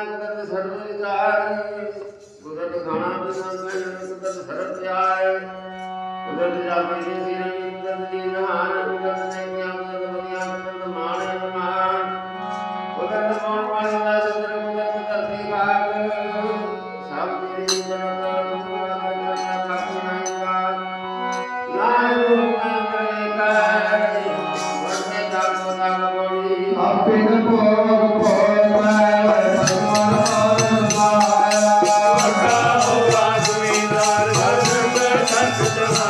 ਮੈਂ ਕੁਦਰਤ ਸਰਬ ਵਿਚਾਰ ਕੁਦਰਤ ਖਾਣਾ ਪੀਣਾ ਮੈਂ ਕੁਦਰਤ ਸਰਬ ਪਿਆਰ ਕੁਦਰਤ ਜਾਪੇ ਜੀ ਸਿਰ ਕੁਦਰਤ ਜੀ ਜਹਾਨ ਕੁਦਰਤ ਨੇ ਕਿਆ ਕੁਦਰਤ ਬਨਿਆ ਕੁਦਰਤ ਮਾਣ ਮਾਨ ਕੁਦਰਤ ਮਾਣ ਮਾਣ ਦਾ ਸਦਰ ਕੁਦਰਤ ਧਰਤੀ ਭਾਗ ਸਭ ਤੇਰੀ ਜਨਤ Deus.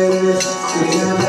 Amen.